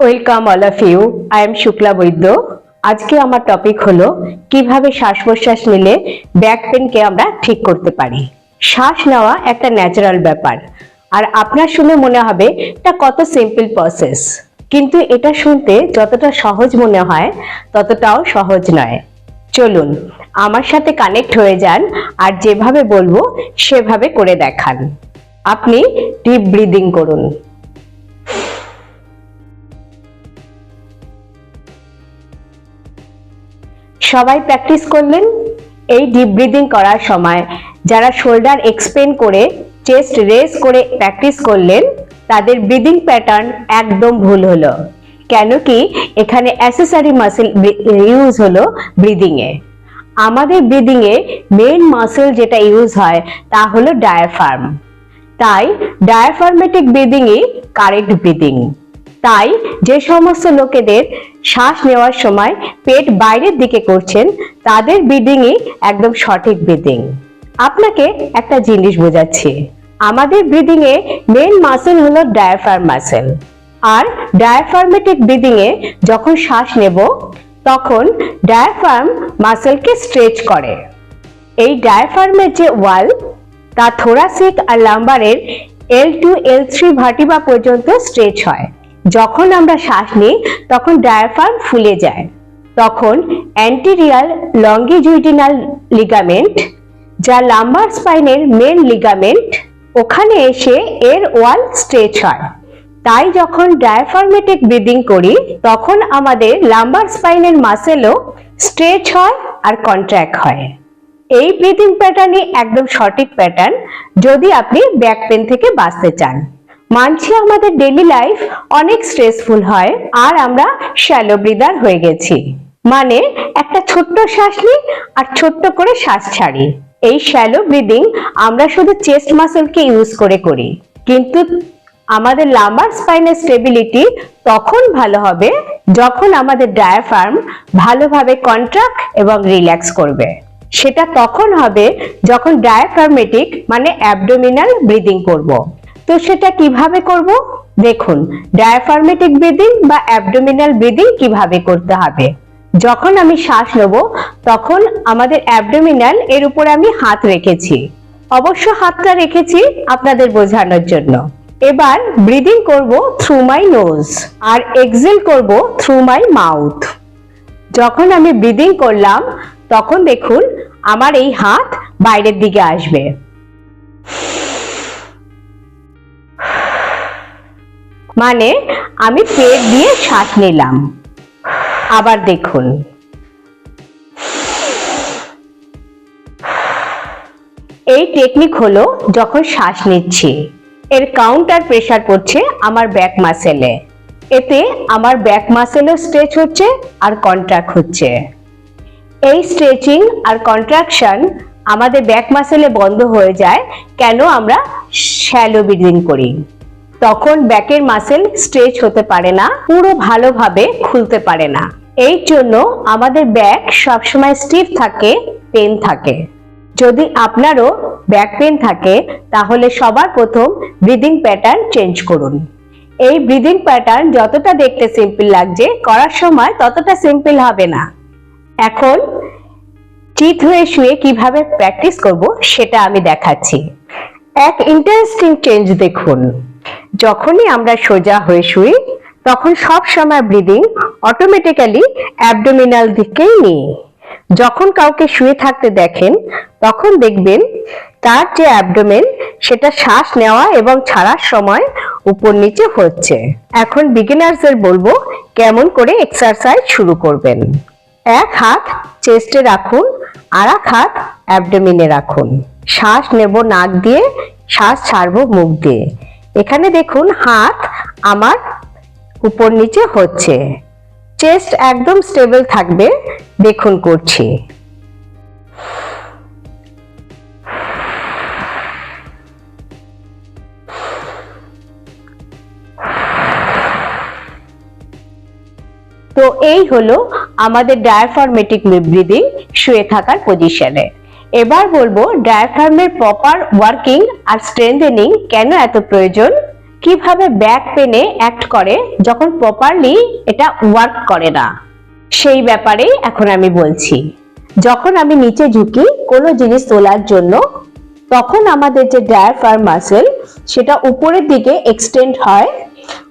Welcome all of you I am Shukla Baidya আজকে আমার topic হলো, কীভাবে শ্বাস প্রশ্বাস নিলে ব্যাক পেনকে আমরা ঠিক করতে পারি? শ্বাস নেওয়া একটা ন্যাচারাল ব্যাপার। আর আপনার শুনে মনে হবে, এটা কত সিম্পল প্রসেস কিন্তু এটা শুনতে যতটা সহজ মনে হয়, ততটাও সহজ নয়। চলুন, আমার সাথে কানেক্ট হয়ে যান আর যেভাবে বলব, সেভাবে করে দেখান। আপনি ডিপ ব্রিদিং করুন। সবাই প্র্যাকটিস করলেন এই ডিপ ব্রিদিং করার সময়। যারা শোল্ডার এক্সপেন্ড করে চেস্ট রেস করে প্র্যাকটিস করলেন, তাদের ব্রিদিং প্যাটার্ন একদম ভুল হলো। কেন কি এখানে অ্যাসেসারি মাসেল ইউজ হলো ব্রিদিং এ। আমাদের ব্রিদিং এ মেন মাসেল যেটা ইউজ হয়, তা হলো ডায়াফার্ম তাই ডায়াফার্মেটিক ব্রিদিং ই কারেক্ট ব্রিদিং তাই যে সমস্ত লোকেদের শ্বাস নেওয়ার সময় পেট বাইরের দিকে করছেন, তাদের ব্রিদিংই একদম সঠিক ব্রিদিং আপনাকে একটা জিনিস বোঝাচ্ছি, আমাদের ব্রিদিং এ মেন মাসেল হলো ডায়াফার্ম মাসেল। আর ডায়াফার্মেটিক ব্রিদিং এ যখন শ্বাস নেব, তখন ডায়াফার্ম মাসেলকে স্ট্রেচ করে। এই ডায়াফার্মের যে ওয়াল, তা থোরাসিক আর লাম্বারের L two L three vertebra পর্যন্ত স্ট্রেচ হয়। যখন আমরা শ্বাস নিই, তখন ডায়াফার্ম ফুলে যায়। তখন অ্যান্টিরিয়াল লঙ্গিজুইডিনাল লিগামেন্ট যা লাম্বার স্পাইনের মেন লিগামেন্ট ওখানে এসে এর ওয়াল স্ট্রেচ হয়। তাই যখন ডায়াফার্মেটিক ব্রিদিং করি, তখন আমাদের লাম্বার স্পাইনের মাসেলও স্ট্রেচ হয় আর কন্ট্র্যাক্ট হয়। এই ব্রিদিং প্যাটার্নই একদম সঠিক প্যাটার্ন যদি আপনি ব্যাক পেন থেকে বাঁচতে চান। মানছি আমাদের ডেলি লাইফ অনেক স্ট্রেসফুল হয়, আর আমরা শ্যালো ব্রিদার হয়ে গেছি। মানে একটা ছোট্ট শ্বাস নিই আর ছোট্ট করে শ্বাস ছাড়ি। এই শ্যালো ব্রিদিং আমরা শুধু চেস্ট মাসেলকে ইউজ করে করি। কিন্তু আমাদের লাম্বার স্পাইনের স্টেবিলিটি তখন ভালো হবে যখন আমাদের ডায়াফার্ম ভালোভাবে কন্ট্রাক্ট এবং রিল্যাক্স করবে। সেটা তখন হবে যখন ডায়াফার্মেটিক মানে অ্যাবডোমিনাল ব্রিদিং করব। তো সেটা কীভাবে করব? দেখুন ডায়াফার্মেটিক ব্রিদিং বা অ্যাবডোমিনাল ব্রিদিং কীভাবে করতে হবে। যখন আমি শ্বাস নেব, তখন আমাদের অ্যাবডোমিনাল এর উপরে আমি হাত রেখেছি। অবশ্য হাতটা রেখেছি আপনাদের বোঝানোর জন্য। এবার ব্রিদিং করব থ্রু মাই নোজ আর এক্সেল করব থ্রু মাই মাউথ যখন আমি ব্রিদিং করলাম, তখন দেখুন, আমার এই হাত বাইরের দিকে আসবে। মানে আমি পেট দিয়ে শ্বাস নিলাম। আবার দেখুন। এই টেকনিক হলো যখন শ্বাস নিচ্ছি। এর কাউন্টার প্রেসার পড়ছে আমার ব্যাক মাসেলে এতে আমার ব্যাক মাসেলও স্ট্রেচ হচ্ছে আর কন্ট্রাক্ট হচ্ছে। এই স্ট্রেচিং আর কন্ট্রাকশন আমাদের ব্যাক মাসেলে বন্ধ হয়ে যায়, কেন আমরা শ্যালো ব্রিদিং করি। তখন ব্যাকের মাসেল স্ট্রেচ হতে পারে না, পুরো ভালোভাবে খুলতে পারে না। এই জন্য আমাদের ব্যাক সবসময় স্টিফ থাকে পেন থাকে। যদি আপনারও ব্যাক পেন থাকে, তাহলে সবার প্রথম ব্রিদিং প্যাটার্ন চেঞ্জ করুন। এই ব্রিদিং প্যাটার্ন যতটা দেখতে সিম্পল লাগছে, করার সময় ততটা সিম্পল হবে না। এখন চিত হয়ে শুয়ে কীভাবে প্র্যাকটিস করব, সেটা আমি দেখাচ্ছি। এক ইন্টারেস্টিং চেঞ্জ দেখুন। যখনই আমরা সোজা হয়ে শুই, তখন সব সময় ব্রিদিং অটোমেটিক্যালি অ্যাবডোমিনাল দিকেই নিই। যখন কাউকে শুয়ে থাকতে দেখেন, তখন দেখবেন তার যে অ্যাবডোমেন সেটা শ্বাস নেওয়া এবং ছাড়ার সময় উপর নিচে হচ্ছে। এখন বিগিনার্সদের বলব কেমন করে এক্সারসাইজ শুরু করবেন। এক হাত চেস্টে রাখুন, আর এক হাত অ্যাবডোমিনে রাখুন। শ্বাস নেব নাক দিয়ে, শ্বাস ছাড়বো মুখ দিয়ে। এখানে দেখুন হাত আমার উপর নিচে হচ্ছে। চেস্ট একদম স্টেবল থাকবে। দেখুন করছি। তো এই হলো আমাদের ডায়াফরমেটিক ব্রিদিং শুয়ে থাকার পজিশনে এবার বলব ডায়াফ্রামের প্রপার ওয়ার্কিং আর স্ট্রেংথেনিং কেন এত প্রয়োজন? কীভাবে ব্যাক পেনে অ্যাক্ট করে যখন প্রপারলি এটা ওয়ার্ক করে না? সেই ব্যাপারেই এখন আমি বলছি। যখন আমি নিচে ঝুঁকি কোনো জিনিস তোলার জন্য, তখন আমাদের যে ডায়াফ্রাম মাসেল সেটা উপরের দিকে এক্সটেন্ড হয়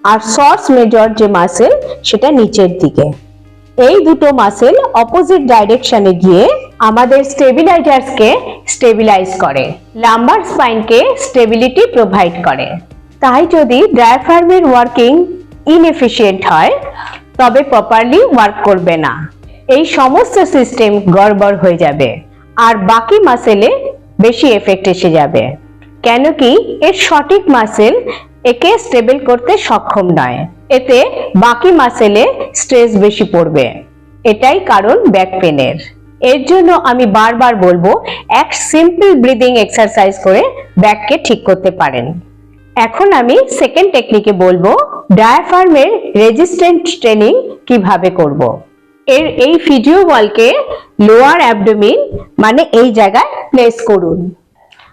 আর সর্স মেজর যে মাসেল সেটা নিচের দিকে। এই দুটো মাসেল অপোজিট ডাইরেকশনে গিয়ে আমাদের স্টেবিলাইজার্সকে স্টেবিলাইজ করে, লাম্বার স্পাইনকে স্টেবিলিটি প্রোভাইড করে। তাই যদি ডায়াফ্রামের ওয়ার্কিং ইনএফিশিয়েন্ট হয়, তবে প্রপারলি ওয়ার্ক করবে না। এই সমস্ত সিস্টেম গড়বড় হয়ে যাবে, আর বাকি মাসেলে বেশি এফেক্ট এসে যাবে। কেন কি, এর সঠিক মাসেল একে স্টেবল করতে সক্ষম নয়, এতে বাকি মাসেলে স্ট্রেস বেশি পড়বে। এটাই কারণ ব্যাক পেনের। এর জন্য আমি বারবার বলব, এক সিম্পল ব্রিদিং এক্সারসাইজ করে ব্যাককে ঠিক করতে পারেন। এখন আমি সেকেন্ড টেকনিকে বলব ডায়াফার্মের রেজিস্ট্যান্ট ট্রেনিং কীভাবে করব। এর এই ভিডিও বলকে লোয়ার অ্যাবডোমিন মানে এই জায়গায় প্লেস করুন।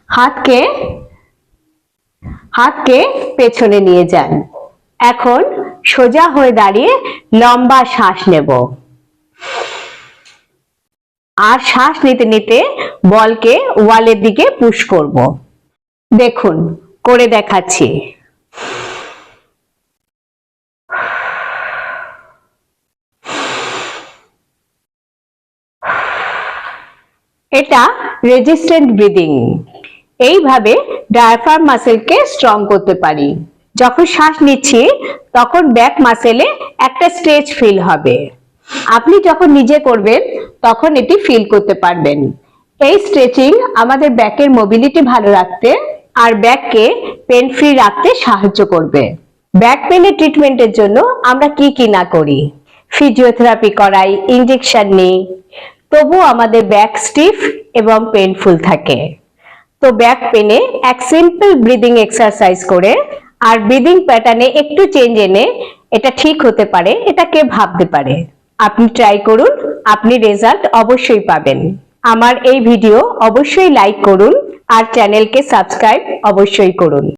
হাতকে হাতকে পেছনে নিয়ে যান। এখন সোজা হয়ে দাঁড়িয়ে লম্বা শ্বাস নেব। আর শ্বাস নিতে নিতে বলকে ওয়ালের দিকে পুশ করব। দেখুন, করে দেখাচ্ছি। এটা রেজিস্ট্যান্ট ব্রিদিং এইভাবে ডায়াফ্রাম মাসেলকে স্ট্রং করতে পারি। যখন শ্বাস নিচ্ছি, তখন ব্যাক মাসেলে একটা স্ট্রেচ ফিল হবে। আপনি যখন নিজে করবেন, তখন এটি ফিল করতে পারবেন। এই স্ট্রেচিং আমাদের ব্যাকের মোবিলিটি ভালো রাখতে আর ব্যাককে পেন ফ্রি রাখতে সাহায্য করবে। ব্যাক পেনের ট্রিটমেন্টের জন্য আমরা কি কি না করি? ফিজিওথেরাপি করাই ইঞ্জেকশন নিই। তবু আমাদের ব্যাক স্টিফ এবং পেনফুল থাকে। তো ব্যাক পেনে এক সিম্পল ব্রিদিং এক্সারসাইজ করে আর ব্রিদিং প্যাটার্নে একটু চেঞ্জ এনে এটা ঠিক হতে পারে এটা কে ভাবতে পারে। আপনি ট্রাই করুন, আপনি রেজাল্ট অবশ্যই পাবেন। আমার এই ভিডিও অবশ্যই লাইক করুন আর চ্যানেলকে সাবস্ক্রাইব অবশ্যই করুন।